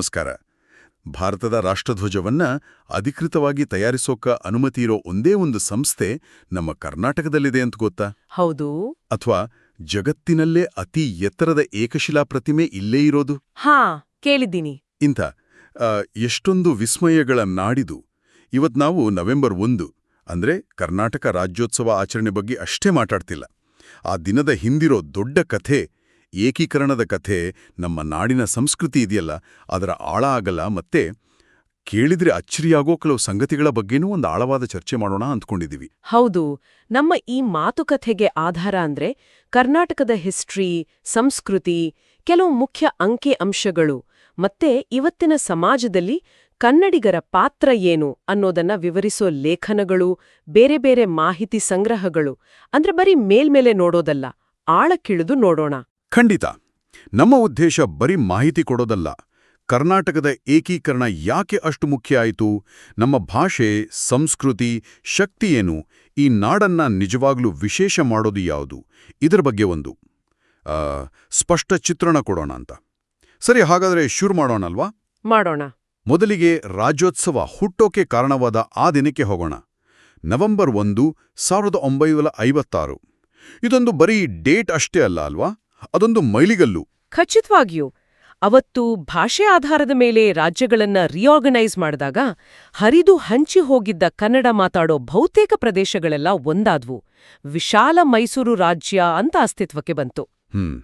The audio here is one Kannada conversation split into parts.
ನಮಸ್ಕಾರ. ಭಾರತದ ರಾಷ್ಟ್ರಧ್ವಜವನ್ನ ಅಧಿಕೃತವಾಗಿ ತಯಾರಿಸೋಕ ಅನುಮತಿ ಇರೋ ಒಂದೇ ಒಂದು ಸಂಸ್ಥೆ ನಮ್ಮ ಕರ್ನಾಟಕದಲ್ಲಿದೆ ಅಂತ ಗೊತ್ತಾ? ಹೌದು. ಅಥವಾ ಜಗತ್ತಿನಲ್ಲೇ ಅತಿ ಎತ್ತರದ ಏಕಶಿಲಾ ಪ್ರತಿಮೆ ಇಲ್ಲೇ ಇರೋದು? ಹಾ ಕೇಳಿದ್ದೀನಿ. ಇಂಥ ಎಷ್ಟೊಂದು ವಿಸ್ಮಯಗಳ ನಾಡಿದು. ಇವತ್ ನಾವು ನವೆಂಬರ್ ಒಂದು ಅಂದ್ರೆ ಕರ್ನಾಟಕ ರಾಜ್ಯೋತ್ಸವ ಆಚರಣೆ ಬಗ್ಗೆ ಅಷ್ಟೇ ಮಾತಾಡ್ತಿಲ್ಲ. ಆ ದಿನದ ಹಿಂದಿರೋ ದೊಡ್ಡ ಕಥೆ ಏಕೀಕರಣದ ಕಥೆ ನಮ್ಮ ನಾಡಿನ ಸಂಸ್ಕೃತಿ ಇದೆಯಲ್ಲ, ಅದರ ಆಳ ಆಗಲ್ಲ, ಮತ್ತೆ ಕೇಳಿದ್ರೆ ಅಚ್ಚರಿಯಾಗೋ ಕೆಲವು ಸಂಗತಿಗಳ ಬಗ್ಗೆನೂ ಒಂದು ಆಳವಾದ ಚರ್ಚೆ ಮಾಡೋಣ ಅಂದ್ಕೊಂಡಿದ್ದೀವಿ. ಹೌದು, ನಮ್ಮ ಈ ಮಾತುಕತೆಗೆ ಆಧಾರ ಅಂದ್ರೆ ಕರ್ನಾಟಕದ ಹಿಸ್ಟ್ರಿ, ಸಂಸ್ಕೃತಿ, ಕೆಲವು ಮುಖ್ಯ ಅಂಕೆ ಅಂಶಗಳು, ಮತ್ತೆ ಇವತ್ತಿನ ಸಮಾಜದಲ್ಲಿ ಕನ್ನಡಿಗರ ಪಾತ್ರ ಏನು ಅನ್ನೋದನ್ನ ವಿವರಿಸೋ ಲೇಖನಗಳು, ಬೇರೆ ಬೇರೆ ಮಾಹಿತಿ ಸಂಗ್ರಹಗಳು, ಅಂದ್ರೆ ಬರೀ ಮೇಲ್ಮೇಲೆ ನೋಡೋದಲ್ಲ ಆಳಕ್ಕಿಳಿದು ನೋಡೋಣ. ಖಂಡಿತ. ನಮ್ಮ ಉದ್ದೇಶ ಬರೀ ಮಾಹಿತಿ ಕೊಡೋದಲ್ಲ. ಕರ್ನಾಟಕದ ಏಕೀಕರಣ ಯಾಕೆ ಅಷ್ಟು ಮುಖ್ಯ ಆಯಿತು? ನಮ್ಮ ಭಾಷೆ ಸಂಸ್ಕೃತಿ ಶಕ್ತಿ ಏನು? ಈ ನಾಡನ್ನ ನಿಜವಾಗ್ಲೂ ವಿಶೇಷ ಮಾಡೋದು ಯಾವುದು? ಇದರ ಬಗ್ಗೆ ಒಂದು. ಸ್ಪಷ್ಟ ಚಿತ್ರಣ ಕೊಡೋಣ ಅಂತ. ಸರಿ ಹಾಗಾದ್ರೆ ಶುರು ಮಾಡೋಣಲ್ವಾ? ಮಾಡೋಣ. ಮೊದಲಿಗೆ ರಾಜ್ಯೋತ್ಸವ ಹುಟ್ಟೋಕೆ ಕಾರಣವಾದ ಆ ದಿನಕ್ಕೆ ಹೋಗೋಣ. ನವೆಂಬರ್ ಒಂದು ಸಾವಿರದ ಒಂಬೈನೂರ ಐವತ್ತಾರು. ಇದೊಂದು ಬರೀ ಡೇಟ್ ಅಷ್ಟೇ ಅಲ್ಲ ಅಲ್ವಾ? ಅದೊಂದು ಮೈಲಿಗಲ್ಲು. ಖಚಿತವಾಗಿಯೂ ಅವತ್ತು ಭಾಷೆ ಆಧಾರದ ಮೇಲೆ ರಾಜ್ಯಗಳನ್ನ ರಿಆರ್ಗನೈಸ್ ಮಾಡಿದಾಗ ಹರಿದು ಹಂಚಿ ಹೋಗಿದ್ದ ಕನ್ನಡ ಮಾತಾಡೋ ಬಹುತೇಕ ಪ್ರದೇಶಗಳೆಲ್ಲ ಒಂದಾದ್ವು. ವಿಶಾಲ ಮೈಸೂರು ರಾಜ್ಯ ಅಂತ ಅಸ್ತಿತ್ವಕ್ಕೆ ಬಂತು. ಹ್ಮ್.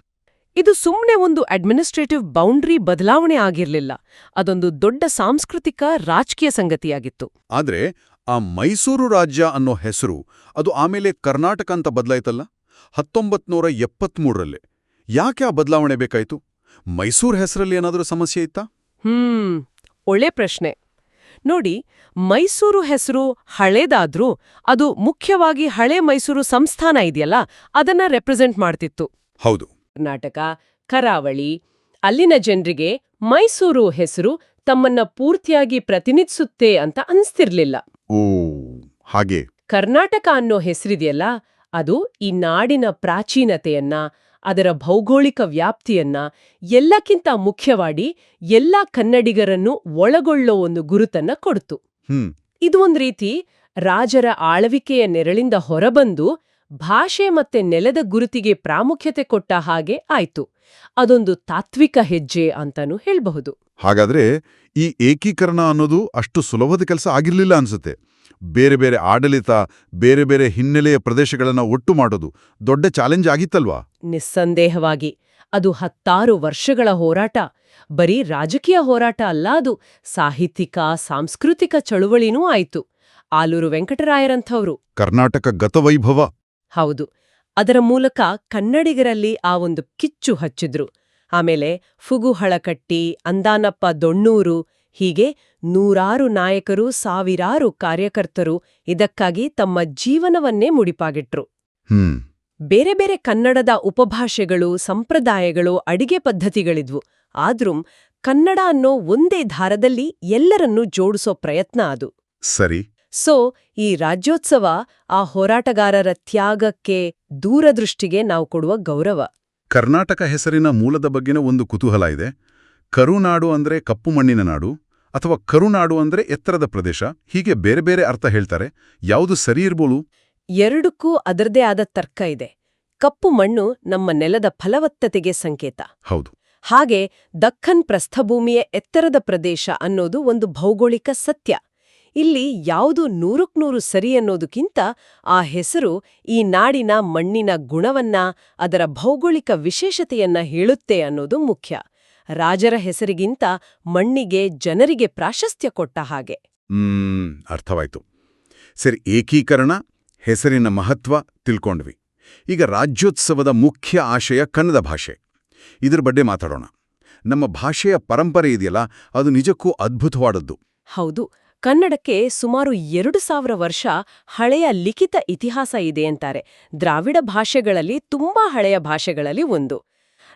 ಇದು ಸುಮ್ಮನೆ ಒಂದು ಅಡ್ಮಿನಿಸ್ಟ್ರೇಟಿವ್ ಬೌಂಡ್ರಿ ಬದಲಾವಣೆ ಆಗಿರ್ಲಿಲ್ಲ. ಅದೊಂದು ದೊಡ್ಡ ಸಾಂಸ್ಕೃತಿಕ ರಾಜಕೀಯ ಸಂಗತಿಯಾಗಿತ್ತು. ಆದ್ರೆ ಆ ಮೈಸೂರು ರಾಜ್ಯ ಅನ್ನೋ ಹೆಸರು ಅದು ಆಮೇಲೆ ಕರ್ನಾಟಕ ಅಂತ ಬದಲಾಯ್ತಲ್ಲ? ಹತ್ತೊಂಬತ್ನೂರ ಎಪ್ಪತ್ಮೂರರಲ್ಲೇ. ಯಾಕೆ ಆ ಬದಲಾವಣೆ ಬೇಕಾಯ್ತು? ಮೈಸೂರು ಹೆಸರಲ್ಲಿ ಏನಾದರೂ ಸಮಸ್ಯೆ ಇತ್ತಾ? ಹ್ಮ್ ಒಳ್ಳೆ ಪ್ರಶ್ನೆ. ನೋಡಿ ಮೈಸೂರು ಹೆಸರು ಹಳೇದಾದ್ರೂ ಅದು ಮುಖ್ಯವಾಗಿ ಹಳೆ ಮೈಸೂರು ಸಂಸ್ಥಾನ ಇದೆಯಲ್ಲ ಅದನ್ನ ರೆಪ್ರೆಸೆಂಟ್ ಮಾಡ್ತಿತ್ತು. ಹೌದು. ಕರ್ನಾಟಕ ಕರಾವಳಿ ಅಲ್ಲಿನ ಜನರಿಗೆ ಮೈಸೂರು ಹೆಸರು ತಮ್ಮನ್ನ ಪೂರ್ತಿಯಾಗಿ ಪ್ರತಿನಿಧಿಸುತ್ತೆ ಅಂತ ಅನ್ಸ್ತಿರ್ಲಿಲ್ಲ. ಓ ಹಾಗೆ. ಕರ್ನಾಟಕ ಅನ್ನೋ ಹೆಸರಿದೆಯಲ್ಲ ಅದು ಈ ನಾಡಿನ ಪ್ರಾಚೀನತೆಯನ್ನ ಅದರ ಭೌಗೋಳಿಕ ವ್ಯಾಪ್ತಿಯನ್ನ ಎಲ್ಲಕ್ಕಿಂತ ಮುಖ್ಯವಾಡಿ ಎಲ್ಲ ಕನ್ನಡಿಗರನ್ನು ಒಳಗೊಳ್ಳೋ ಒಂದು ಗುರುತನ್ನ ಕೊಡ್ತು. ಇದು ಒಂದ್ ರೀತಿ ರಾಜರ ಆಳ್ವಿಕೆಯ ನೆರಳಿಂದ ಹೊರಬಂದು ಭಾಷೆ ಮತ್ತೆ ನೆಲದ ಗುರುತಿಗೆ ಪ್ರಾಮುಖ್ಯತೆ ಕೊಟ್ಟ ಹಾಗೆ ಆಯ್ತು. ಅದೊಂದು ತಾತ್ವಿಕ ಹೆಜ್ಜೆ ಅಂತಾನೂ ಹೇಳ್ಬಹುದು. ಹಾಗಾದ್ರೆ ಈ ಏಕೀಕರಣ ಅನ್ನೋದು ಅಷ್ಟು ಸುಲಭದ ಕೆಲಸ ಆಗಿರಲಿಲ್ಲ ಅನ್ಸುತ್ತೆ. ಬೇರೆ ಬೇರೆ ಆಡಳಿತ ಬೇರೆ ಬೇರೆ ಹಿನ್ನೆಲೆಯ ಪ್ರದೇಶಗಳನ್ನು ಒಟ್ಟು ಮಾಡೋದು ದೊಡ್ಡ ಚಾಲೆಂಜ್ ಆಗಿತ್ತಲ್ವಾ? ನಿಸ್ಸಂದೇಹವಾಗಿ. ಅದು ಹತ್ತಾರು ವರ್ಷಗಳ ಹೋರಾಟ. ಬರೀ ರಾಜಕೀಯ ಹೋರಾಟ ಅಲ್ಲ ಅದು ಸಾಹಿತ್ಯಿಕ ಸಾಂಸ್ಕೃತಿಕ ಚಳುವಳಿನೂ ಆಯಿತು. ಆಲೂರು ವೆಂಕಟರಾಯರಂಥವ್ರು. ಕರ್ನಾಟಕ ಗತವೈಭವ. ಹೌದು. ಅದರ ಮೂಲಕ ಕನ್ನಡಿಗರಲ್ಲಿ ಆ ಒಂದು ಕಿಚ್ಚು ಹಚ್ಚಿದ್ರು. ಆಮೇಲೆ ಫುಗುಹಳಕಟ್ಟಿ ಅಂದಾನಪ್ಪ ದೊಣ್ಣೂರು ಹೀಗೆ ನೂರಾರು ನಾಯಕರು ಸಾವಿರಾರು ಕಾರ್ಯಕರ್ತರು ಇದಕ್ಕಾಗಿ ತಮ್ಮ ಜೀವನವನ್ನೇ ಮುಡಿಪಾಗಿಟ್ರು. ಬೇರೆ ಬೇರೆ ಕನ್ನಡದ ಉಪಭಾಷೆಗಳು ಸಂಪ್ರದಾಯಗಳು ಅಡಿಗೆ ಪದ್ಧತಿಗಳಿದ್ವು. ಆದ್ರೂ ಕನ್ನಡ ಅನ್ನೋ ಒಂದೇ ಧಾರದಲ್ಲಿ ಎಲ್ಲರನ್ನೂ ಜೋಡಿಸೋ ಪ್ರಯತ್ನ ಅದು. ಸರಿ. ಸೊ ಈ ರಾಜ್ಯೋತ್ಸವ ಆ ಹೋರಾಟಗಾರರ ತ್ಯಾಗಕ್ಕೆ ದೂರದೃಷ್ಟಿಗೆ ನಾವು ಕೊಡುವ ಗೌರವ. ಕರ್ನಾಟಕ ಹೆಸರಿನ ಮೂಲದ ಬಗ್ಗೆನ ಒಂದು ಕುತೂಹಲ ಇದೆ. ಕರುನಾಡು ಅಂದ್ರೆ ಕಪ್ಪು ಮಣ್ಣಿನ ನಾಡು ಅಥವಾ ಕರುನಾಡು ಅಂದ್ರೆ ಎತ್ತರದ ಪ್ರದೇಶ? ಹೀಗೆ ಬೇರೆ ಬೇರೆ ಅರ್ಥ ಹೇಳ್ತಾರೆ. ಯಾವುದು ಸರಿ ಇರ್ಬೋಳು ಎರಡಕ್ಕೂ ಅದರದೇ ಆದ ತರ್ಕ ಇದೆ. ಕಪ್ಪು ಮಣ್ಣು ನಮ್ಮ ನೆಲದ ಫಲವತ್ತತೆಗೆ ಸಂಕೇತ. ಹೌದು. ಹಾಗೆ ದಕ್ಕನ್ ಪ್ರಸ್ಥಭೂಮಿಯ ಎತ್ತರದ ಪ್ರದೇಶ ಅನ್ನೋದು ಒಂದು ಭೌಗೋಳಿಕ ಸತ್ಯ. ಇಲ್ಲಿ ಯಾವುದು ನೂರಕ್ನೂರು ಸರಿ ಅನ್ನೋದಕ್ಕಿಂತ ಆ ಹೆಸರು ಈ ನಾಡಿನ ಮಣ್ಣಿನ ಗುಣವನ್ನ ಅದರ ಭೌಗೋಳಿಕ ವಿಶೇಷತೆಯನ್ನ ಹೇಳುತ್ತೆ ಅನ್ನೋದು ಮುಖ್ಯ. ರಾಜರ ಹೆಸರಿಗಿಂತ ಮಣ್ಣಿಗೆ ಜನರಿಗೆ ಪ್ರಾಶಸ್ತ್ಯ ಕೊಟ್ಟ ಹಾಗೆ. ಹ್ಮ್ ಅರ್ಥವಾಯ್ತು. ಸರಿ ಏಕೀಕರಣ ಹೆಸರಿನ ಮಹತ್ವ ತಿಳ್ಕೊಂಡ್ವಿ. ಈಗ ರಾಜ್ಯೋತ್ಸವದ ಮುಖ್ಯ ಆಶಯ ಕನ್ನಡ ಭಾಷೆ. ಇದ್ರ ಬಗ್ಗೆ ಮಾತಾಡೋಣ. ನಮ್ಮ ಭಾಷೆಯ ಪರಂಪರೆ ಇದೆಯಲ್ಲ ಅದು ನಿಜಕ್ಕೂ ಅದ್ಭುತವಾದದ್ದು. ಹೌದು. ಕನ್ನಡಕ್ಕೆ ಸುಮಾರು ಎರಡು ಸಾವಿರ ವರ್ಷ ಹಳೆಯ ಲಿಖಿತ ಇತಿಹಾಸ ಇದೆ ಅಂತಾರೆ. ದ್ರಾವಿಡ ಭಾಷೆಗಳಲ್ಲಿ ತುಂಬಾ ಹಳೆಯ ಭಾಷೆಗಳಲ್ಲಿ ಒಂದು.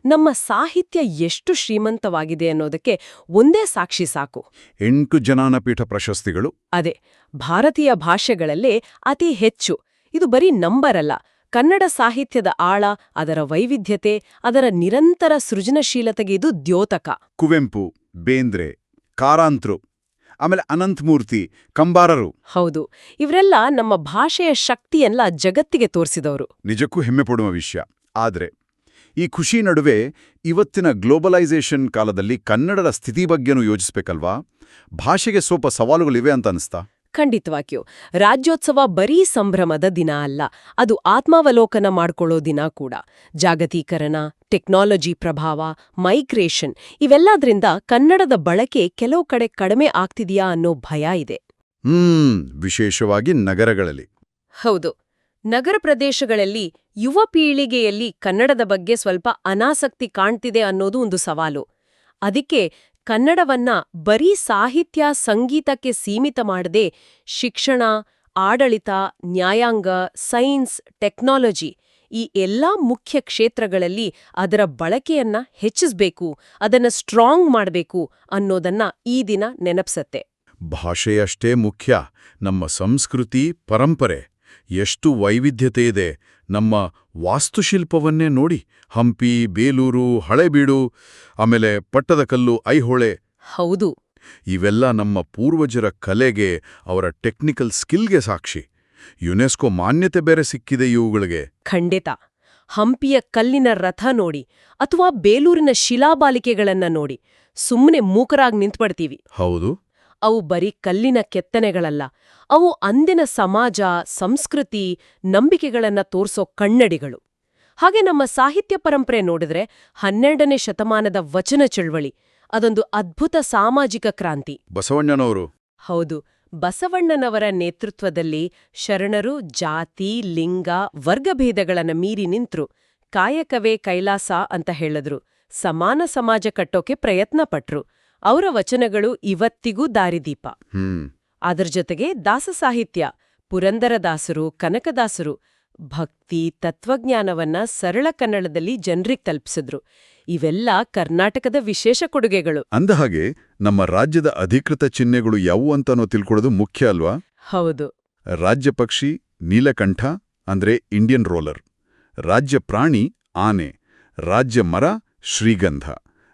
ನಮ್ಮ ಸಾಹಿತ್ಯ ಎಷ್ಟು ಶ್ರೀಮಂತವಾಗಿದೆ ಅನ್ನೋದಕ್ಕೆ ಒಂದೇ ಸಾಕ್ಷಿ ಸಾಕು. ಎಂಟು ಜನಾನಪೀಠ ಪ್ರಶಸ್ತಿಗಳು. ಅದೇ ಭಾರತೀಯ ಭಾಷೆಗಳಲ್ಲೇ ಅತಿ ಹೆಚ್ಚು. ಇದು ಬರೀ ನಂಬರ್ ಅಲ್ಲ ಕನ್ನಡ ಸಾಹಿತ್ಯದ ಆಳ ಅದರ ವೈವಿಧ್ಯತೆ ಅದರ ನಿರಂತರ ಸೃಜನಶೀಲತೆಗೆ ಇದು ದ್ಯೋತಕ. ಕುವೆಂಪು ಬೇಂದ್ರೆ ಕಾರಾಂತ್ರು. ಆಮೇಲೆ ಅನಂತಮೂರ್ತಿ ಕಂಬಾರರು. ಹೌದು. ಇವರೆಲ್ಲ ನಮ್ಮ ಭಾಷೆಯ ಶಕ್ತಿಯೆಲ್ಲ ಜಗತ್ತಿಗೆ ತೋರಿಸಿದವರು. ನಿಜಕ್ಕೂ ಹೆಮ್ಮೆ ಪಡುವ ವಿಷಯ. ಆದರೆ ಈ ಖುಷಿ ನಡುವೆ ಇವತ್ತಿನ ಗ್ಲೋಬಲೈಸೇಷನ್ ಕಾಲದಲ್ಲಿ ಕನ್ನಡದ ಸ್ಥಿತಿ ಬಗ್ಗೆನೂ ಯೋಚಿಸ್ಬೇಕಲ್ವಾ? ಭಾಷೆಗೆ ಸ್ವಲ್ಪ ಸವಾಲುಗಳಿವೆ ಅಂತ ಅನಿಸ್ತಾ? ಖಂಡಿತವಾಗಿಯೂ. ರಾಜ್ಯೋತ್ಸವ ಬರೀ ಸಂಭ್ರಮದ ದಿನ ಅಲ್ಲ ಅದು ಆತ್ಮಾವಲೋಕನ ಮಾಡ್ಕೊಳ್ಳೋ ದಿನ ಕೂಡ. ಜಾಗತೀಕರಣ ಟೆಕ್ನಾಲಜಿ ಪ್ರಭಾವ ಮೈಗ್ರೇಷನ್ ಇವೆಲ್ಲದ್ರಿಂದ ಕನ್ನಡದ ಬಳಕೆ ಕೆಲವು ಕಡೆ ಕಡಿಮೆ ಆಗ್ತಿದೆಯಾ ಅನ್ನೋ ಭಯ ಇದೆ. ಹ್ಮ್ ವಿಶೇಷವಾಗಿ ನಗರಗಳಲ್ಲಿ. ಹೌದು. ನಗರ ಪ್ರದೇಶಗಳಲ್ಲಿ ಯುವ ಪೀಳಿಗೆಯಲ್ಲಿ ಕನ್ನಡದ ಬಗ್ಗೆ ಸ್ವಲ್ಪ ಅನಾಸಕ್ತಿ ಕಾಣ್ತಿದೆ ಅನ್ನೋದು ಒಂದು ಸವಾಲು. ಅದಕ್ಕೆ ಕನ್ನಡವನ್ನ ಬರೀ ಸಾಹಿತ್ಯ ಸಂಗೀತಕ್ಕೆ ಸೀಮಿತ ಮಾಡದೆ ಶಿಕ್ಷಣ ಆಡಳಿತ ನ್ಯಾಯಾಂಗ ಸೈನ್ಸ್ ಟೆಕ್ನಾಲಜಿ ಈ ಎಲ್ಲಾ ಮುಖ್ಯ ಕ್ಷೇತ್ರಗಳಲ್ಲಿ ಅದರ ಬಳಕೆಯನ್ನ ಹೆಚ್ಚಿಸಬೇಕು ಅದನ್ನ ಸ್ಟ್ರಾಂಗ್ ಮಾಡಬೇಕು ಅನ್ನೋದನ್ನ ಈ ದಿನ ನೆನಪಿಸತ್ತೆ. ಭಾಷೆಯಷ್ಟೇ ಮುಖ್ಯ ನಮ್ಮ ಸಂಸ್ಕೃತಿ ಪರಂಪರೆ. ಎಷ್ಟು ವೈವಿಧ್ಯತೆ ಇದೆ. ನಮ್ಮ ವಾಸ್ತುಶಿಲ್ಪವನ್ನೇ ನೋಡಿ ಹಂಪಿ ಬೇಲೂರು ಹಳೆಬೀಡು ಆಮೇಲೆ ಪಟ್ಟದಕಲ್ಲು ಐಹೊಳೆ. ಹೌದು. ಇವೆಲ್ಲ ನಮ್ಮ ಪೂರ್ವಜರ ಕಲೆಗೆ ಅವರ ಟೆಕ್ನಿಕಲ್ ಸ್ಕಿಲ್ಗೆ ಸಾಕ್ಷಿ. ಯುನೆಸ್ಕೋ ಮಾನ್ಯತೆ ಬೇರೆ ಸಿಕ್ಕಿದೆ ಇವುಗಳಿಗೆ. ಖಂಡಿತ. ಹಂಪಿಯ ಕಲ್ಲಿನ ರಥ ನೋಡಿ ಅಥವಾ ಬೇಲೂರಿನ ಶಿಲಾಬಾಲಿಕೆಗಳನ್ನ ನೋಡಿ. ಸುಮ್ಮನೆ ಮೂಕರಾಗಿ ನಿಂತ್ಬಿಡ್ತೀವಿ. ಹೌದು. ಅವು ಬರೀ ಕಲ್ಲಿನ ಕೆತ್ತನೆಗಳಲ್ಲ. ಅವು ಅಂದಿನ ಸಮಾಜ ಸಂಸ್ಕೃತಿ ನಂಬಿಕೆಗಳನ್ನ ತೋರ್ಸೋ ಕನ್ನಡಿಗಳು. ಹಾಗೆ ನಮ್ಮ ಸಾಹಿತ್ಯ ಪರಂಪರೆ ನೋಡಿದ್ರೆ ಹನ್ನೆರಡನೇ ಶತಮಾನದ ವಚನ ಚಳವಳಿ. ಅದೊಂದು ಅದ್ಭುತ ಸಾಮಾಜಿಕ ಕ್ರಾಂತಿ. ಬಸವಣ್ಣನವರು. ಹೌದು. ಬಸವಣ್ಣನವರ ನೇತೃತ್ವದಲ್ಲಿ ಶರಣರು ಜಾತಿ ಲಿಂಗ ವರ್ಗಭೇದಗಳನ್ನ ಮೀರಿ ನಿಂತ್ರು. ಕಾಯಕವೇ ಕೈಲಾಸ ಅಂತ ಹೇಳಿದ್ರು. ಸಮಾನ ಸಮಾಜ ಕಟ್ಟೋಕೆ ಪ್ರಯತ್ನ ಪಟ್ರು. ಅವರ ವಚನಗಳು ಇವತ್ತಿಗೂ ದಾರಿದೀಪ. ಹ್ಮ್. ಅದರ ಜೊತೆಗೆ ದಾಸ ಸಾಹಿತ್ಯ. ಪುರಂದರದಾಸರು ಕನಕದಾಸರು ಭಕ್ತಿ ತತ್ವಜ್ಞಾನವನ್ನ ಸರಳ ಕನ್ನಡದಲ್ಲಿ ಜನರಿಗೆ ತಲುಪಿಸಿದ್ರು. ಇವೆಲ್ಲ ಕರ್ನಾಟಕದ ವಿಶೇಷ ಕೊಡುಗೆಗಳು. ಅಂದಹಾಗೆ ನಮ್ಮ ರಾಜ್ಯದ ಅಧಿಕೃತ ಚಿಹ್ನೆಗಳು ಯಾವುವು ಅಂತನೋ ತಿಳ್ಕೊಳ್ಳೋದು ಮುಖ್ಯ ಅಲ್ವಾ? ಹೌದು. ರಾಜ್ಯ ಪಕ್ಷಿ ನೀಲಕಂಠ ಅಂದ್ರೆ ಇಂಡಿಯನ್ ರೋಲರ್. ರಾಜ್ಯ ಪ್ರಾಣಿ ಆನೆ. ರಾಜ್ಯ ಮರ ಶ್ರೀಗಂಧ.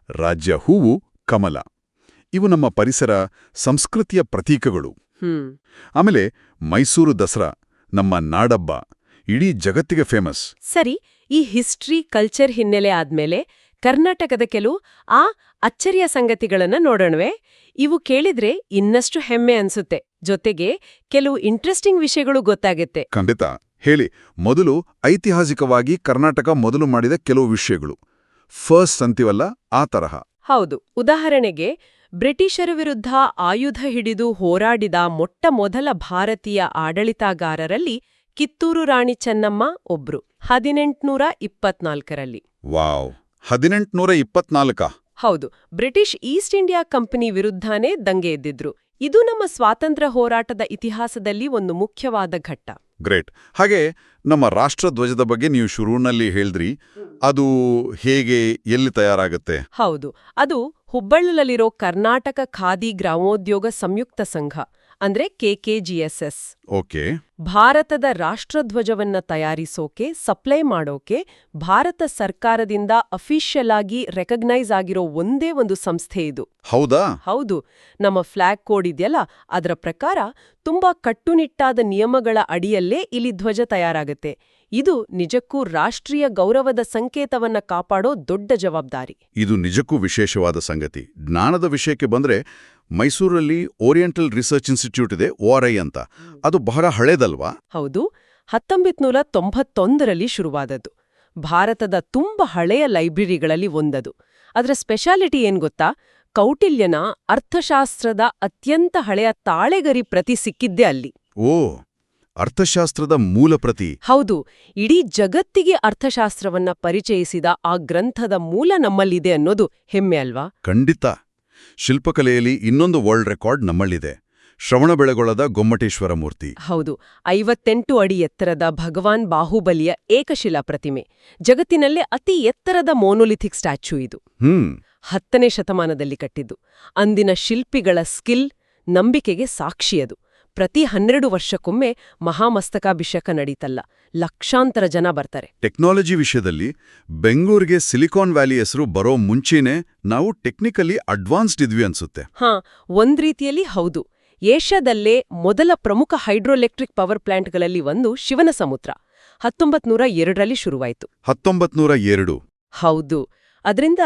ರಾಜ್ಯ ಹೂವು ಕಮಲ. ಇವು ನಮ್ಮ ಪರಿಸರ ಸಂಸ್ಕೃತಿಯ ಪ್ರತೀಕಗಳು. ಆಮೇಲೆ ಮೈಸೂರು ದಸರಾ ನಮ್ಮ ನಾಡಬ್ಬ. ಇಡೀ ಜಗತ್ತಿಗೆ ಫೇಮಸ್ ಸರಿ ಈ ಹಿಸ್ಟ್ರಿ ಕಲ್ಚರ್ ಹಿನ್ನೆಲೆ ಆದ್ಮೇಲೆ ಕರ್ನಾಟಕದ ಕೆಲವು ಆ ಅಚ್ಚರಿಯ ಸಂಗತಿಗಳನ್ನ ನೋಡೋಣವೆ. ಇವು ಕೇಳಿದ್ರೆ ಇನ್ನಷ್ಟು ಹೆಮ್ಮೆ ಅನ್ಸುತ್ತೆ. ಜೊತೆಗೆ ಕೆಲವು ಇಂಟ್ರೆಸ್ಟಿಂಗ್ ವಿಷಯಗಳು ಗೊತ್ತಾಗುತ್ತೆ. ಖಂಡಿತ. ಹೇಳಿ ಮೊದಲು ಐತಿಹಾಸಿಕವಾಗಿ ಕರ್ನಾಟಕ ಮೊದಲು ಮಾಡಿದ ಕೆಲವು ವಿಷಯಗಳು. ಫಸ್ಟ್ ಅಂತೀವಲ್ಲ ಆ ತರಹ. ಹೌದು. ಉದಾಹರಣೆಗೆ ಬ್ರಿಟಿಷರ ವಿರುದ್ಧ ಆಯುಧ ಹಿಡಿದು ಹೋರಾಡಿದ ಮೊಟ್ಟ ಮೊದಲ ಭಾರತೀಯ ಆಡಳಿತಗಾರರಲ್ಲಿ ಕಿತ್ತೂರು ರಾಣಿ ಚೆನ್ನಮ್ಮ ಒಬ್ರು. ಹದಿನೆಂಟುನೂರ ಇಪ್ಪತ್ನಾಲ್ಕರಲ್ಲಿ. ವಾವ್. ಹದಿನೆಂಟುನೂರ ಇಪ್ಪತ್ನಾಲ್ಕ? ಹೌದು. ಬ್ರಿಟಿಷ್ ಈಸ್ಟ್ ಇಂಡಿಯಾ ಕಂಪನಿ ವಿರುದ್ಧನೇ ದಂಗೆ ಎದ್ದಿದ್ರು. ಇದು ನಮ್ಮ ಸ್ವಾತಂತ್ರ್ಯ ಹೋರಾಟದ ಇತಿಹಾಸದಲ್ಲಿ ಒಂದು ಮುಖ್ಯವಾದ ಘಟ್ಟ. ಗ್ರೇಟ್. ಹಾಗೆ ನಮ್ಮ ರಾಷ್ಟ್ರಧ್ವಜದ ಬಗ್ಗೆ ನೀವು ಶುರುವಿನಲ್ಲಿ ಹೇಳಿದ್ರಿ. ಅದು ಹೇಗೆ ಎಲ್ಲಿ ತಯಾರಾಗುತ್ತೆ? ಹೌದು. ಅದು ಹುಬ್ಬಳ್ಳಲ್ಲಿರೋ ಕರ್ನಾಟಕ ಖಾದಿ ಗ್ರಾಮೋದ್ಯೋಗ ಸಂಯುಕ್ತ ಸಂಘ. ಅಂದ್ರೆ ಕೆಕೆಜಿಎಸ್ಎಸ್ ಓಕೆ. ಭಾರತದ ರಾಷ್ಟ್ರಧ್ವಜವನ್ನ ತಯಾರಿಸೋಕೆ ಸಪ್ಲೈ ಮಾಡೋಕೆ ಭಾರತ ಸರ್ಕಾರದಿಂದ ಅಫಿಷಿಯಲ್ ಆಗಿ ರೆಕಗ್ನೈಸ್ ಆಗಿರೋ ಒಂದೇ ಒಂದು ಸಂಸ್ಥೆ ಇದು. ಹೌದಾ? ಹೌದು. ನಮ್ಮ ಫ್ಲಾಗ್ ಕೋಡ್ ಇದೆಯಲ್ಲ ಅದರ ಪ್ರಕಾರ ತುಂಬಾ ಕಟ್ಟುನಿಟ್ಟಾದ ನಿಯಮಗಳ ಅಡಿಯಲ್ಲೇ ಇಲ್ಲಿ ಧ್ವಜ ತಯಾರಾಗುತ್ತೆ. ಇದು ನಿಜಕ್ಕೂ ರಾಷ್ಟ್ರೀಯ ಗೌರವದ ಸಂಕೇತವನ್ನ ಕಾಪಾಡೋ ದೊಡ್ಡ ಜವಾಬ್ದಾರಿ. ಇದು ನಿಜಕ್ಕೂ ವಿಶೇಷವಾದ ಸಂಗತಿ. ಜ್ಞಾನದ ವಿಷಯಕ್ಕೆ ಬಂದ್ರೆ ಮೈಸೂರಲ್ಲಿ ಓರಿಯೆಂಟಲ್ ರಿಸರ್ಚ್ ಇನ್ಸ್ಟಿಟ್ಯೂಟ್ ಇದೆ ಓಆರ್ಐ ಅಂತ. ಅದು ಬಹಳ ಹಳೇದಲ್ವಾ? ಹೌದು. ಹತ್ತೊಂಬತ್ತು ನೂರ ತೊಂಬತ್ತೊಂದರಲ್ಲಿ ಶುರುವಾದದ್ದು. ಭಾರತದ ತುಂಬ ಹಳೆಯ ಲೈಬ್ರರಿಗಳಲ್ಲಿ ಒಂದದು. ಅದರ ಸ್ಪೆಷಾಲಿಟಿ ಏನ್ ಗೊತ್ತಾ? ಕೌಟಿಲ್ಯನ ಅರ್ಥಶಾಸ್ತ್ರದ ಅತ್ಯಂತ ಹಳೆಯ ತಾಳೆಗರಿ ಪ್ರತಿ ಸಿಕ್ಕಿದ್ದೇ ಅಲ್ಲಿ. ಓ ಅರ್ಥಶಾಸ್ತ್ರದ ಮೂಲ ಪ್ರತಿ. ಹೌದು. ಇಡೀ ಜಗತ್ತಿಗೆ ಅರ್ಥಶಾಸ್ತ್ರವನ್ನ ಪರಿಚಯಿಸಿದ ಆ ಗ್ರಂಥದ ಮೂಲ ನಮ್ಮಲ್ಲಿದೆ ಅನ್ನೋದು ಹೆಮ್ಮೆ ಅಲ್ವಾ? ಖಂಡಿತ. ಶಿಲ್ಪಕಲೆಯಲ್ಲಿ ಇನ್ನೊಂದು ವರ್ಲ್ಡ್ ರೆಕಾರ್ಡ್ ನಮ್ಮಲ್ಲಿದೆ. ಶ್ರವಣಬೆಳಗೊಳದ ಗೊಮ್ಮಟೇಶ್ವರ ಮೂರ್ತಿ. ಹೌದು ಐವತ್ತೆಂಟು ಅಡಿ ಎತ್ತರದ ಭಗವಾನ್ ಬಾಹುಬಲಿಯ ಏಕಶಿಲಾ ಪ್ರತಿಮೆ. ಜಗತ್ತಿನಲ್ಲೇ ಅತಿ ಎತ್ತರದ ಮೋನೋಲಿಥಿಕ್ ಸ್ಟ್ಯಾಚ್ಯೂ ಇದು. ಹ್ಮ್. ಹತ್ತನೇ ಶತಮಾನದಲ್ಲಿ ಕಟ್ಟಿದ್ದು. ಅಂದಿನ ಶಿಲ್ಪಿಗಳ ಸ್ಕಿಲ್ ನಂಬಿಕೆಗೆ ಸಾಕ್ಷಿಯದು ಪ್ರತಿ ಹನ್ನೆರಡು ವರ್ಷಕ್ಕೊಮ್ಮೆ ಮಹಾಮಸ್ತಕಾಭಿಷೇಕ ನಡೀತಲ್ಲ. ಲಕ್ಷಾಂತರ ಜನ ಬರ್ತಾರೆ. ಟೆಕ್ನಾಲಜಿ ವಿಷಯದಲ್ಲಿ ಬೆಂಗಳೂರಿಗೆ ಸಿಲಿಕಾನ್ ವ್ಯಾಲಿ ಹೆಸರು ಬರೋ ಮುಂಚೆನೇ ನಾವು ಟೆಕ್ನಿಕಲಿ ಅಡ್ವಾನ್ಸ್ಡ್ ಇದ್ವಿ ಅನ್ಸುತ್ತೆ. ಹಾ ಒಂದ್ ರೀತಿಯಲ್ಲಿ ಹೌದು. ಏಷ್ಯಾದಲ್ಲೇ ಮೊದಲ ಪ್ರಮುಖ ಹೈಡ್ರೋಎಲೆಕ್ಟ್ರಿಕ್ ಪವರ್ ಪ್ಲಾಂಟ್ಗಳಲ್ಲಿ ಒಂದು ಶಿವನ ಸಮುದ್ರ. ಹತ್ತೊಂಬತ್ ನೂರ ಎರಡರಲ್ಲಿ ಶುರುವಾಯಿತು. ಹತ್ತೊಂಬತ್ನೂರ ಎರಡು. ಹೌದು. ಅದರಿಂದ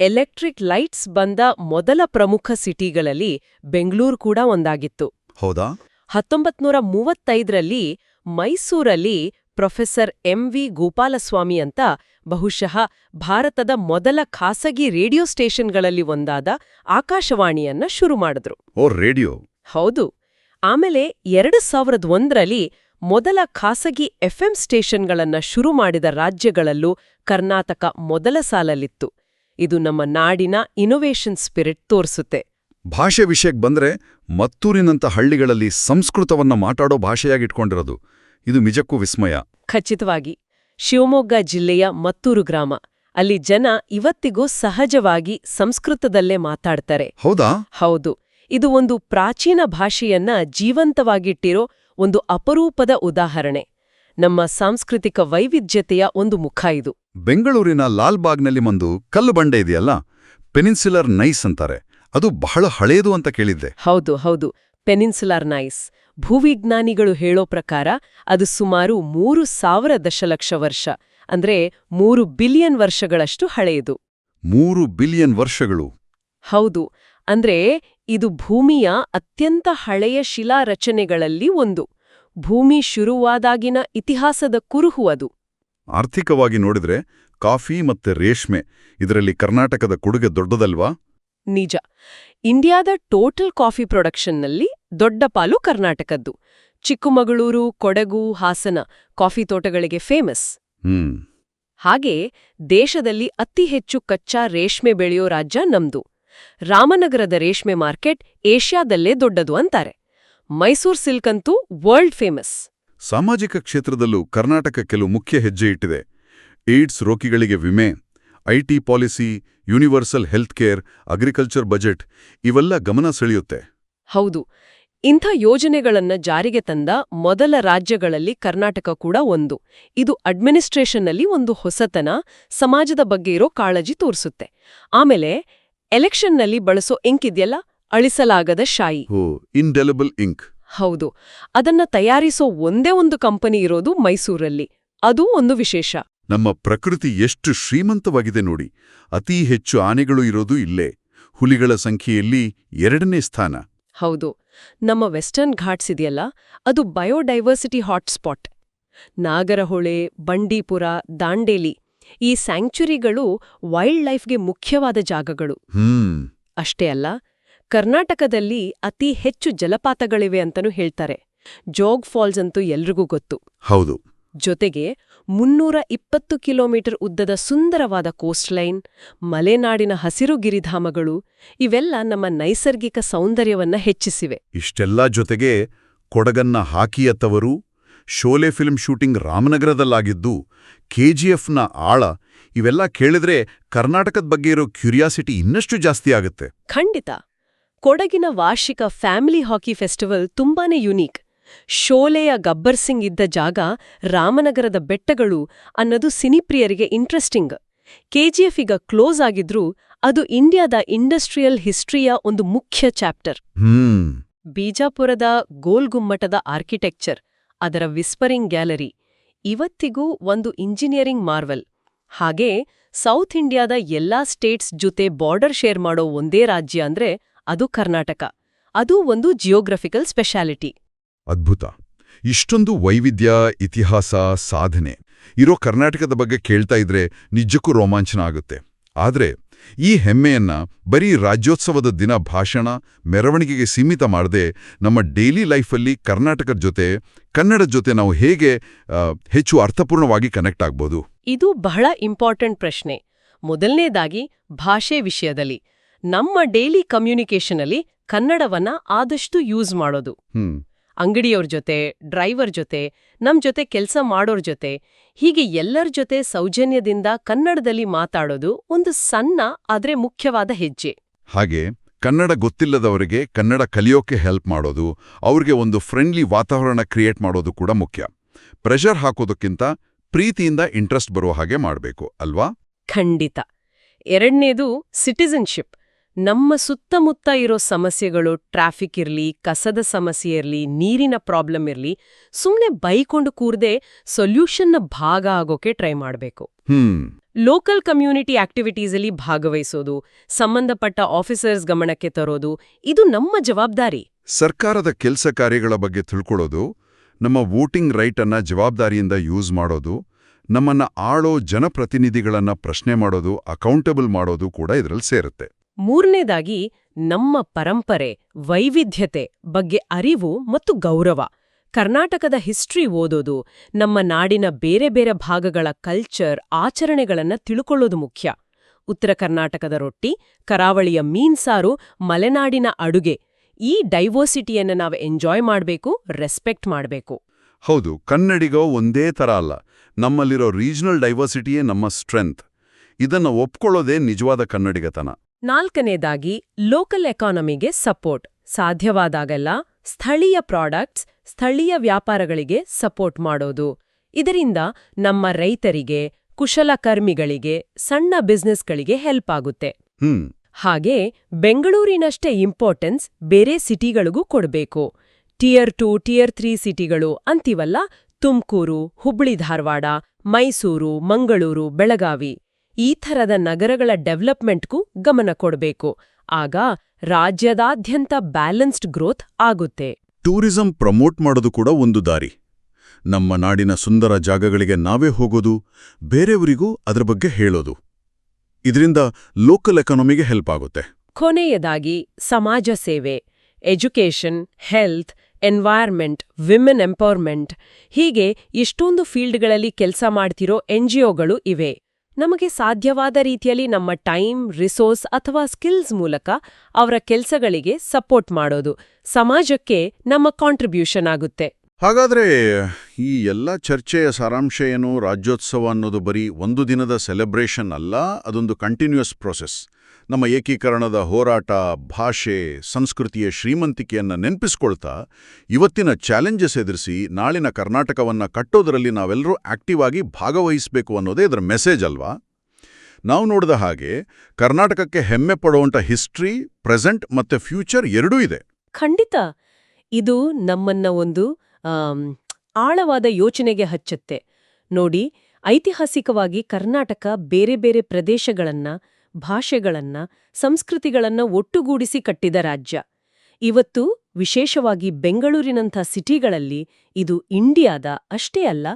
ಎಲೆಕ್ಟ್ರಿಕ್ ಲೈಟ್ಸ್ ಬಂದ ಮೊದಲ ಪ್ರಮುಖ ಸಿಟಿಗಳಲ್ಲಿ ಬೆಂಗಳೂರು ಕೂಡ ಒಂದಾಗಿತ್ತು. ಹೌದಾ? ಹತ್ತೊಂಬತ್ ನೂರ ಮೂವತ್ತೈದರಲ್ಲಿ ಮೈಸೂರಲ್ಲಿ ಪ್ರೊಫೆಸರ್ ಎಂ ವಿ ಗೋಪಾಲಸ್ವಾಮಿ ಅಂತ ಬಹುಶಃ ಭಾರತದ ಮೊದಲ ಖಾಸಗಿ ರೇಡಿಯೋ ಸ್ಟೇಷನ್ಗಳಲ್ಲಿ ಒಂದಾದ ಆಕಾಶವಾಣಿಯನ್ನ ಶುರು ಮಾಡಿದ್ರು. Oh radio. ಹೌದು. ಆಮೇಲೆ ಎರಡು ಸಾವಿರದ ಒಂದರಲ್ಲಿ ಮೊದಲ ಖಾಸಗಿ ಎಫ್ಎಂ ಸ್ಟೇಷನ್ಗಳನ್ನ ಶುರು ಮಾಡಿದ ರಾಜ್ಯಗಳಲ್ಲೂ ಕರ್ನಾಟಕ ಮೊದಲ ಸಾಲಲ್ಲಿತ್ತು. ಇದು ನಮ್ಮ ನಾಡಿನ ಇನೋವೇಷನ್ ಸ್ಪಿರಿಟ್ ತೋರಿಸುತ್ತೆ. ಭಾಷೆ ವಿಷಯಕ್ಕೆ ಬಂದ್ರೆ ಮತ್ತೂರಿನಂಥ ಹಳ್ಳಿಗಳಲ್ಲಿ ಸಂಸ್ಕೃತವನ್ನ ಮಾತಾಡೋ ಭಾಷೆಯಾಗಿಟ್ಕೊಂಡಿರೋದು. ಇದು ನಿಜಕ್ಕೂ ವಿಸ್ಮಯ. ಖಚಿತವಾಗಿ ಶಿವಮೊಗ್ಗ ಜಿಲ್ಲೆಯ ಮತ್ತೂರು ಗ್ರಾಮ. ಅಲ್ಲಿ ಜನ ಇವತ್ತಿಗೂ ಸಹಜವಾಗಿ ಸಂಸ್ಕೃತದಲ್ಲೇ ಮಾತಾಡ್ತಾರೆ. ಹೌದಾ? ಹೌದು. ಇದು ಒಂದು ಪ್ರಾಚೀನ ಭಾಷೆಯನ್ನ ಜೀವಂತವಾಗಿಟ್ಟಿರೋ ಒಂದು ಅಪರೂಪದ ಉದಾಹರಣೆ. ನಮ್ಮ ಸಾಂಸ್ಕೃತಿಕ ವೈವಿಧ್ಯತೆಯ ಒಂದು ಮುಖ ಇದು. ಬೆಂಗಳೂರಿನ ಲಾಲ್ಬಾಗ್ನಲ್ಲಿ ಒಂದು ಕಲ್ಲು ಬಂಡೆ ಇದೆಯಲ್ಲ? ಪೆನಿನ್ಸುಲರ್ ನೈಸ್ ಅಂತಾರೆ. ಅದು ಬಹಳ ಹಳೆಯದು ಅಂತ ಕೇಳಿದ್ದೆ. ಹೌದು ಹೌದು. ಪೆನಿನ್ಸುಲಾರ್ ನೈಸ್ ಭೂವಿಜ್ಞಾನಿಗಳು ಹೇಳೋ ಪ್ರಕಾರ ಅದು ಸುಮಾರು ಮೂರು ಸಾವಿರ ದಶಲಕ್ಷ ವರ್ಷ ಅಂದ್ರೆ ಮೂರು ಬಿಲಿಯನ್ ವರ್ಷಗಳಷ್ಟು ಹಳೆಯದು ಮೂರು ಬಿಲಿಯನ್ ವರ್ಷಗಳು. ಹೌದು ಅಂದ್ರೆ ಇದು ಭೂಮಿಯ ಅತ್ಯಂತ ಹಳೆಯ ಶಿಲಾ ರಚನೆಗಳಲ್ಲಿ ಒಂದು. ಭೂಮಿ ಶುರುವಾದಾಗಿನ ಇತಿಹಾಸದ ಕುರುಹು ಅದು. ಆರ್ಥಿಕವಾಗಿ ನೋಡಿದ್ರೆ ಕಾಫಿ ಮತ್ತೆ ರೇಷ್ಮೆ ಇದರಲ್ಲಿ ಕರ್ನಾಟಕದ ಕೊಡುಗೆ ದೊಡ್ಡದಲ್ವಾ? ನಿಜ. ಇಂಡಿಯಾದ ಟೋಟಲ್ ಕಾಫಿ ಪ್ರೊಡಕ್ಷನ್ನಲ್ಲಿ ದೊಡ್ಡ ಪಾಲು ಕರ್ನಾಟಕದ್ದು. ಚಿಕ್ಕಮಗಳೂರು ಕೊಡಗು ಹಾಸನ ಕಾಫಿ ತೋಟಗಳಿಗೆ ಫೇಮಸ್. ಹ್ಮ್. ಹಾಗೆ ದೇಶದಲ್ಲಿ ಅತಿ ಹೆಚ್ಚು ಕಚ್ಚಾ ರೇಷ್ಮೆ ಬೆಳೆಯೋ ರಾಜ್ಯ ನಮ್ದು. ರಾಮನಗರದ ರೇಷ್ಮೆ ಮಾರ್ಕೆಟ್ ಏಷ್ಯಾದಲ್ಲೇ ದೊಡ್ಡದು ಅಂತಾರೆ. ಮೈಸೂರ್ ಸಿಲ್ಕ್ ಅಂತೂ ವರ್ಲ್ಡ್ ಫೇಮಸ್. ಸಾಮಾಜಿಕ ಕ್ಷೇತ್ರದಲ್ಲೂ ಕರ್ನಾಟಕ ಕೆಲವು ಮುಖ್ಯ ಹೆಜ್ಜೆ ಇಟ್ಟಿದೆ. ಏಡ್ಸ್ ರೋಗಿಗಳಿಗೆ ವಿಮೆ. IT policy universal health care agriculture budget ಇವೆಲ್ಲ ಗಮನ ಸೆಳೆಯುತ್ತೆ. ಹೌದು. ಇಂಥ ಯೋಜನೆಗಳನ್ನು ಜಾರಿಗೆ ತಂದ ಮೊದಲ ರಾಜ್ಯಗಳಲ್ಲಿ ಕರ್ನಾಟಕ ಕೂಡ ಒಂದು. ಇದು ಅಡ್ಮಿನಿಸ್ಟ್ರೇಷನ್ನಲ್ಲಿ ಒಂದು ಹೊಸತನ ಸಮಾಜದ ಬಗ್ಗೆ ಇರೋ ಕಾಳಜಿ ತೋರಿಸುತ್ತೆ. ಆಮೇಲೆ ಎಲೆಕ್ಷನ್ನಲ್ಲಿ ಬಳಸೋ ಇಂಕ್ ಇದೆಯಲ್ಲ ಅಳಿಸಲಾಗದ ಶಾಯಿ. ಓ ಇಂಡೆಲಿಬಲ್ ಇಂಕ್ ಹೌದು. ಅದನ್ನ ತಯಾರಿಸೋ ಒಂದೇ ಒಂದು ಕಂಪನಿ ಇರೋದು ಮೈಸೂರಲ್ಲಿ. ಅದೂ ಒಂದು ವಿಶೇಷ. ನಮ್ಮ ಪ್ರಕೃತಿ ಎಷ್ಟು ಶ್ರೀಮಂತವಾಗಿದೆ ನೋಡಿ. ಅತೀ ಹೆಚ್ಚು ಆನೆಗಳು ಇರೋದು ಇಲ್ಲೇ. ಹುಲಿಗಳ ಸಂಖ್ಯೆಯಲ್ಲಿ ಎರಡನೇ ಸ್ಥಾನ. ಹೌದು. ನಮ್ಮ ವೆಸ್ಟರ್ನ್ ಘಾಟ್ಸ್ ಇದೆಯಲ್ಲ ಅದು ಬಯೋಡೈವರ್ಸಿಟಿ ಹಾಟ್ಸ್ಪಾಟ್. ನಾಗರಹೊಳೆ ಬಂಡೀಪುರ ದಾಂಡೇಲಿ ಈ ಸ್ಯಾಂಕ್ಚುರಿಗಳು ವೈಲ್ಡ್ ಲೈಫ್ಗೆ ಮುಖ್ಯವಾದ ಜಾಗಗಳು. ಹ್ಮ್. ಅಷ್ಟೇ ಅಲ್ಲ ಕರ್ನಾಟಕದಲ್ಲಿ ಅತಿ ಹೆಚ್ಚು ಜಲಪಾತಗಳಿವೆ ಅಂತನೂ ಹೇಳ್ತಾರೆ. ಜೋಗ್ ಫಾಲ್ಸ್ ಅಂತೂ ಎಲ್ರಿಗೂ ಗೊತ್ತು. ಹೌದು. ಜೊತೆಗೆ ಮುನ್ನೂರ ಇಪ್ಪತ್ತು ಕಿಲೋಮೀಟರ್ ಉದ್ದದ ಸುಂದರವಾದ ಕೋಸ್ಟ್ಲೈನ್ ಮಲೆನಾಡಿನ ಹಸಿರು ಗಿರಿಧಾಮಗಳು ಇವೆಲ್ಲ ನಮ್ಮ ನೈಸರ್ಗಿಕ ಸೌಂದರ್ಯವನ್ನ ಹೆಚ್ಚಿಸಿವೆ. ಇಷ್ಟೆಲ್ಲ ಜೊತೆಗೆ ಕೊಡಗನ್ನ ಹಾಕಿಯತ್ತವರು ಶೋಲೆ ಫಿಲ್ಮ್ ಶೂಟಿಂಗ್ ರಾಮನಗರದಲ್ಲಾಗಿದ್ದು ಕೆಜಿಎಫ್ನ ಆಳ ಇವೆಲ್ಲ ಕೇಳಿದ್ರೆ ಕರ್ನಾಟಕದ ಬಗ್ಗೆ ಇರೋ ಕ್ಯೂರಿಯಾಸಿಟಿ ಇನ್ನಷ್ಟು ಜಾಸ್ತಿ ಆಗುತ್ತೆ. ಖಂಡಿತ. ಕೊಡಗಿನ ವಾರ್ಷಿಕ ಫ್ಯಾಮಿಲಿ ಹಾಕಿ ಫೆಸ್ಟಿವಲ್ ತುಂಬಾನೇ ಯುನೀಕ್. ಶೋಲೆಯ ಗಬ್ಬರ್ ಸಿಂಗ್ ಇದ್ದ ಜಾಗ ರಾಮನಗರದ ಬೆಟ್ಟಗಳು ಅನ್ನೋದು ಸಿನಿಪ್ರಿಯರಿಗೆ ಇಂಟ್ರೆಸ್ಟಿಂಗ್ ಕೆಜಿಎಫ್ ಈಗ ಕ್ಲೋಸ್ ಆಗಿದ್ರೂ ಅದು ಇಂಡಿಯಾದ ಇಂಡಸ್ಟ್ರಿಯಲ್ ಹಿಸ್ಟ್ರಿಯ ಒಂದು ಮುಖ್ಯ ಚಾಪ್ಟರ್. ಬಿಜಾಪುರದ ಬೀಜಾಪುರದ ಗೋಲ್ಗುಮ್ಮಟದ ಆರ್ಕಿಟೆಕ್ಚರ್ ಅದರ ವಿಸ್ಪರಿಂಗ್ ಗ್ಯಾಲರಿ ಇವತ್ತಿಗೂ ಒಂದು ಇಂಜಿನಿಯರಿಂಗ್ ಮಾರ್ವೆಲ್. ಹಾಗೇ ಸೌತ್ ಇಂಡಿಯಾದ ಎಲ್ಲಾ ಸ್ಟೇಟ್ಸ್ ಜೊತೆ ಬಾರ್ಡರ್ ಶೇರ್ ಮಾಡೋ ಒಂದೇ ರಾಜ್ಯ ಅಂದ್ರೆ ಅದು ಕರ್ನಾಟಕ. ಅದು ಒಂದು ಜಿಯೋಗ್ರಫಿಕಲ್ ಸ್ಪೆಷಾಲಿಟಿ. ಅದ್ಭುತ. ಇಷ್ಟೊಂದು ವೈವಿಧ್ಯ ಇತಿಹಾಸ ಸಾಧನೆ ಇರೋ ಕರ್ನಾಟಕದ ಬಗ್ಗೆ ಕೇಳ್ತಾ ಇದ್ರೆ ನಿಜಕ್ಕೂ ರೋಮಾಂಚನ ಆಗುತ್ತೆ. ಆದ್ರೆ ಈ ಹೆಮ್ಮೆಯನ್ನ ಬರೀ ರಾಜ್ಯೋತ್ಸವದ ದಿನ ಭಾಷಣ ಮೆರವಣಿಗೆಗೆ ಸೀಮಿತ ಮಾಡದೆ ನಮ್ಮ ಡೈಲಿ ಲೈಫಲ್ಲಿ ಕರ್ನಾಟಕದ ಜೊತೆ ಕನ್ನಡ ಜೊತೆ ನಾವು ಹೇಗೆ ಹೆಚ್ಚು ಅರ್ಥಪೂರ್ಣವಾಗಿ ಕನೆಕ್ಟ್ ಆಗ್ಬೋದು? ಇದು ಬಹಳ ಇಂಪಾರ್ಟೆಂಟ್ ಪ್ರಶ್ನೆ. ಮೊದಲನೇದಾಗಿ ಭಾಷೆ ವಿಷಯದಲ್ಲಿ. ನಮ್ಮ ಡೈಲಿ ಕಮ್ಯುನಿಕೇಷನಲ್ಲಿ ಕನ್ನಡವನ್ನ ಆದಷ್ಟು ಯೂಸ್ ಮಾಡೋದು. ಹ್ಮ್. ಅಂಗಡಿಯವ್ರ ಜೊತೆ ಡ್ರೈವರ್ ಜೊತೆ ನಮ್ ಜೊತೆ ಕೆಲ್ಸ ಮಾಡೋರ್ ಜೊತೆ ಹೀಗೆ ಎಲ್ಲರ ಜೊತೆ ಸೌಜನ್ಯದಿಂದ ಕನ್ನಡದಲ್ಲಿ ಮಾತಾಡೋದು ಒಂದು ಸಣ್ಣ ಆದ್ರೆ ಮುಖ್ಯವಾದ ಹೆಜ್ಜೆ. ಹಾಗೆ ಕನ್ನಡ ಗೊತ್ತಿಲ್ಲದವರಿಗೆ ಕನ್ನಡ ಕಲಿಯೋಕೆ ಹೆಲ್ಪ್ ಮಾಡೋದು ಅವ್ರಿಗೆ ಒಂದು ಫ್ರೆಂಡ್ಲಿ ವಾತಾವರಣ ಕ್ರಿಯೇಟ್ ಮಾಡೋದು ಕೂಡ ಮುಖ್ಯ. ಪ್ರೆಷರ್ ಹಾಕೋದಕ್ಕಿಂತ ಪ್ರೀತಿಯಿಂದ ಇಂಟ್ರೆಸ್ಟ್ ಬರುವ ಹಾಗೆ ಮಾಡಬೇಕು ಅಲ್ವಾ? ಖಂಡಿತ. ಎರಡನೇದು ಸಿಟಿಸನ್ಶಿಪ್ ನಮ್ಮ ಸುತ್ತಮುತ್ತ ಇರೋ ಸಮಸ್ಯೆಗಳು ಟ್ರಾಫಿಕ್ ಇರ್ಲಿ ಕಸದ ಸಮಸ್ಯೆ ಇರ್ಲಿ ನೀರಿನ ಪ್ರಾಬ್ಲಮ್ ಇರ್ಲಿ ಸುಮ್ಮನೆ ಬೈಕೊಂಡು ಕೂರದೆ ಸೊಲ್ಯೂಷನ್ನ ಭಾಗ ಆಗೋಕೆ ಟ್ರೈ ಮಾಡಬೇಕು. ಹ್ಮ್. ಲೋಕಲ್ ಕಮ್ಯುನಿಟಿ ಆಕ್ಟಿವಿಟೀಸಲ್ಲಿ ಭಾಗವಹಿಸೋದು ಸಂಬಂಧಪಟ್ಟ ಆಫೀಸರ್ಸ್ ಗಮನಕ್ಕೆ ತರೋದು ಇದು ನಮ್ಮ ಜವಾಬ್ದಾರಿ. ಸರ್ಕಾರದ ಕೆಲಸ ಕಾರ್ಯಗಳ ಬಗ್ಗೆ ತಿಳ್ಕೊಳ್ಳೋದು ನಮ್ಮ ವೋಟಿಂಗ್ ರೈಟ್ ಅನ್ನ ಜವಾಬ್ದಾರಿಯಿಂದ ಯೂಸ್ ಮಾಡೋದು ನಮ್ಮನ್ನ ಆಳೋ ಜನಪ್ರತಿನಿಧಿಗಳನ್ನ ಪ್ರಶ್ನೆ ಮಾಡೋದು ಅಕೌಂಟಬಲ್ ಮಾಡೋದು ಕೂಡ ಇದರಲ್ಲಿ ಸೇರುತ್ತೆ. ಮೂರನೇದಾಗಿ ನಮ್ಮ ಪರಂಪರೆ, ವೈವಿಧ್ಯತೆ ಬಗ್ಗೆ ಅರಿವು ಮತ್ತು ಗೌರವ. ಕರ್ನಾಟಕದ ಹಿಸ್ಟ್ರಿ ಓದೋದು ನಮ್ಮ ನಾಡಿನ ಬೇರೆ ಬೇರೆ ಭಾಗಗಳ ಕಲ್ಚರ್, ಆಚರಣೆಗಳನ್ನ ತಿಳ್ಕೊಳ್ಳೋದು ಮುಖ್ಯ. ಉತ್ತರ ಕರ್ನಾಟಕದ ರೊಟ್ಟಿ, ಕರಾವಳಿಯ ಮೀನ್ಸಾರು ಮಲೆನಾಡಿನ ಅಡುಗೆ ಈ ಡೈವರ್ಸಿಟಿಯನ್ನು ನಾವು ಎಂಜಾಯ್ ಮಾಡಬೇಕು, ರೆಸ್ಪೆಕ್ಟ್ ಮಾಡಬೇಕು. ಹೌದು, ಕನ್ನಡಿಗೋ ಒಂದೇ ಥರ ಅಲ್ಲ. ನಮ್ಮಲ್ಲಿರೋ ರೀಜನಲ್ ಡೈವರ್ಸಿಟಿಯೇ ನಮ್ಮ ಸ್ಟ್ರೆಂತ್. ಇದನ್ನ ಒಪ್ಕೊಳ್ಳೋದೇ ನಿಜವಾದ ಕನ್ನಡಿಗತನ. ನಾಲ್ಕನೇದಾಗಿ ಲೋಕಲ್ ಎಕಾನಮಿಗೆ ಸಪೋರ್ಟ್. ಸಾಧ್ಯವಾದಾಗೆಲ್ಲ ಸ್ಥಳೀಯ ಪ್ರಾಡಕ್ಟ್ಸ್ ಸ್ಥಳೀಯ ವ್ಯಾಪಾರಗಳಿಗೆ ಸಪೋರ್ಟ್ ಮಾಡೋದು. ಇದರಿಂದ ನಮ್ಮ ರೈತರಿಗೆ ಕುಶಲಕರ್ಮಿಗಳಿಗೆ ಸಣ್ಣ ಬಿಸ್ನೆಸ್ಗಳಿಗೆ ಹೆಲ್ಪ್ ಆಗುತ್ತೆ. ಹಾಗೆ ಬೆಂಗಳೂರಿನಷ್ಟೇ ಇಂಪಾರ್ಟೆನ್ಸ್ ಬೇರೆ ಸಿಟಿಗಳಿಗೂ ಕೊಡಬೇಕು. ಟಿಯರ್ ಟು ಟಿಯರ್ ತ್ರೀ ಸಿಟಿಗಳು ಅಂತೀವಲ್ಲ ತುಮಕೂರು ಹುಬ್ಳಿ ಧಾರವಾಡ ಮೈಸೂರು ಮಂಗಳೂರು ಬೆಳಗಾವಿ. ಈ ಥರದ ನಗರಗಳ ಡೆವಲಪ್ಮೆಂಟ್ಗೂ ಗಮನ ಕೊಡಬೇಕು. ಆಗ ರಾಜ್ಯದಾದ್ಯಂತ ಬ್ಯಾಲೆನ್ಸ್ಡ್ ಗ್ರೋತ್ ಆಗುತ್ತೆ. ಟೂರಿಸಂ ಪ್ರಮೋಟ್ ಮಾಡೋದು ಕೂಡ ಒಂದು ದಾರಿ. ನಮ್ಮ ನಾಡಿನ ಸುಂದರ ಜಾಗಗಳಿಗೆ ನಾವೇ ಹೋಗೋದು ಬೇರೆಯವರಿಗೂ ಅದರ ಬಗ್ಗೆ ಹೇಳೋದು. ಇದರಿಂದ ಲೋಕಲ್ ಎಕಾನಮಿಗೆ ಹೆಲ್ಪ್ ಆಗುತ್ತೆ. ಕೊನೆಯದಾಗಿ ಸಮಾಜ ಸೇವೆ education health environment women empowerment ಹೀಗೆ ಇಷ್ಟೊಂದು ಫೀಲ್ಡ್ಗಳಲ್ಲಿ ಕೆಲಸ ಮಾಡ್ತಿರೋ ಎನ್ಜಿಒಗಳು ಇವೆ. ನಮಗೆ ಸಾಧ್ಯವಾದ ರೀತಿಯಲ್ಲಿ ನಮ್ಮ ಟೈಮ್, ರಿಸೋರ್ಸ್ ಅಥವಾ ಸ್ಕಿಲ್ಸ್ ಮೂಲಕ ಅವರ ಕೆಲಸಗಳಿಗೆ ಸಪೋರ್ಟ್ ಮಾಡೋದು ಸಮಾಜಕ್ಕೆ ನಮ್ಮ ಕಾಂಟ್ರಿಬ್ಯೂಷನ್ ಆಗುತ್ತೆ. ಹಾಗಾದ್ರೆ ಈ ಎಲ್ಲ ಚರ್ಚೆಯ ಸಾರಾಂಶ ಏನು? ರಾಜ್ಯೋತ್ಸವ ಅನ್ನೋದು ಬರೀ ಒಂದು ದಿನದ ಸೆಲೆಬ್ರೇಷನ್ ಅಲ್ಲ, ಅದೊಂದು ಕಂಟಿನ್ಯೂಸ್ ಪ್ರೋಸೆಸ್. ನಮ್ಮ ಏಕೀಕರಣದ ಹೋರಾಟ, ಭಾಷೆ, ಸಂಸ್ಕೃತಿಯ ಶ್ರೀಮಂತಿಕೆಯನ್ನು ನೆನಪಿಸ್ಕೊಳ್ತಾ ಇವತ್ತಿನ ಚಾಲೆಂಜಸ್ ಎದುರಿಸಿ ನಾಳಿನ ಕರ್ನಾಟಕವನ್ನ ಕಟ್ಟೋದರಲ್ಲಿ ನಾವೆಲ್ಲರೂ ಆಕ್ಟಿವ್ ಆಗಿ ಭಾಗವಹಿಸಬೇಕು ಅನ್ನೋದೇ ಇದರ ಮೆಸೇಜ್ ಅಲ್ವಾ? ನಾವು ನೋಡಿದ ಹಾಗೆ ಕರ್ನಾಟಕಕ್ಕೆ ಹೆಮ್ಮೆ ಪಡುವಂಥ ಹಿಸ್ಟ್ರಿ, ಪ್ರೆಸೆಂಟ್ ಮತ್ತೆ ಫ್ಯೂಚರ್ ಎರಡೂ ಇದೆ. ಖಂಡಿತ. ಇದು ನಮ್ಮನ್ನ ಒಂದು ಆಳವಾದ ಯೋಚನೆಗೆ ಹಚ್ಚತ್ತೆ. ನೋಡಿ, ಐತಿಹಾಸಿಕವಾಗಿ ಕರ್ನಾಟಕ ಬೇರೆ ಬೇರೆ ಪ್ರದೇಶಗಳನ್ನ ಭಾಷೆಗಳನ್ನ ಸಂಸ್ಕೃತಿಗಳನ್ನ ಒಟ್ಟುಗೂಡಿಸಿ ಕಟ್ಟಿದ ರಾಜ್ಯ. ಇವತ್ತು ವಿಶೇಷವಾಗಿ ಬೆಂಗಳೂರಿನಂಥ ಸಿಟಿಗಳಲ್ಲಿ ಇದು ಇಂಡಿಯಾದ ಅಷ್ಟೇ ಅಲ್ಲ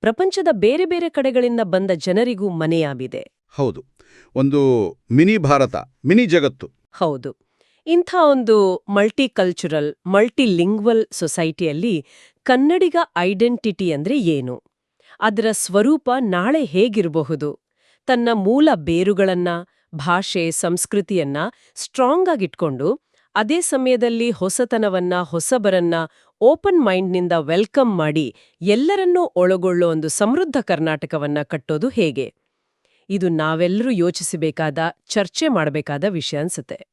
ಪ್ರಪಂಚದ ಬೇರೆ ಬೇರೆ ಕಡೆಗಳಿಂದ ಬಂದ ಜನರಿಗೂ ಮನೆಯಾಗಿದೆ. ಹೌದು. ಒಂದು ಮಿನಿ ಭಾರತ ಮಿನಿ ಜಗತ್ತು. ಹೌದು. ಇಂಥ ಒಂದು ಮಲ್ಟಿ ಮಲ್ಟಿಕಲ್ಚರಲ್ ಮಲ್ಟಿಲಿಂಗ್ವಲ್ ಸೊಸೈಟಿಯಲ್ಲಿ ಕನ್ನಡಿಗ ಐಡೆಂಟಿಟಿ ಅಂದ್ರೆ ಏನು? ಅದರ ಸ್ವರೂಪ ನಾಳೆ ಹೇಗಿರಬಹುದು? ತನ್ನ ಮೂಲ ಬೇರುಗಳನ್ನ ಭಾಷೆ, ಸಂಸ್ಕೃತಿಯನ್ನ ಸ್ಟ್ರಾಂಗ್ ಆಗಿಟ್ಕೊಂಡು ಅದೇ ಸಮಯದಲ್ಲಿ ಹೊಸತನವನ್ನ, ಹೊಸಬರನ್ನ ಓಪನ್ ಮೈಂಡ್ನಿಂದ ವೆಲ್ಕಮ್ ಮಾಡಿ ಎಲ್ಲರನ್ನೂ ಒಳಗೊಳ್ಳೋ ಒಂದು ಸಮೃದ್ಧ ಕರ್ನಾಟಕವನ್ನ ಕಟ್ಟೋದು ಹೇಗೆ? ಇದು ನಾವೆಲ್ಲರೂ ಯೋಚಿಸಬೇಕಾದ, ಚರ್ಚೆ ಮಾಡಬೇಕಾದ ವಿಷಯ ಅನ್ಸುತ್ತೆ.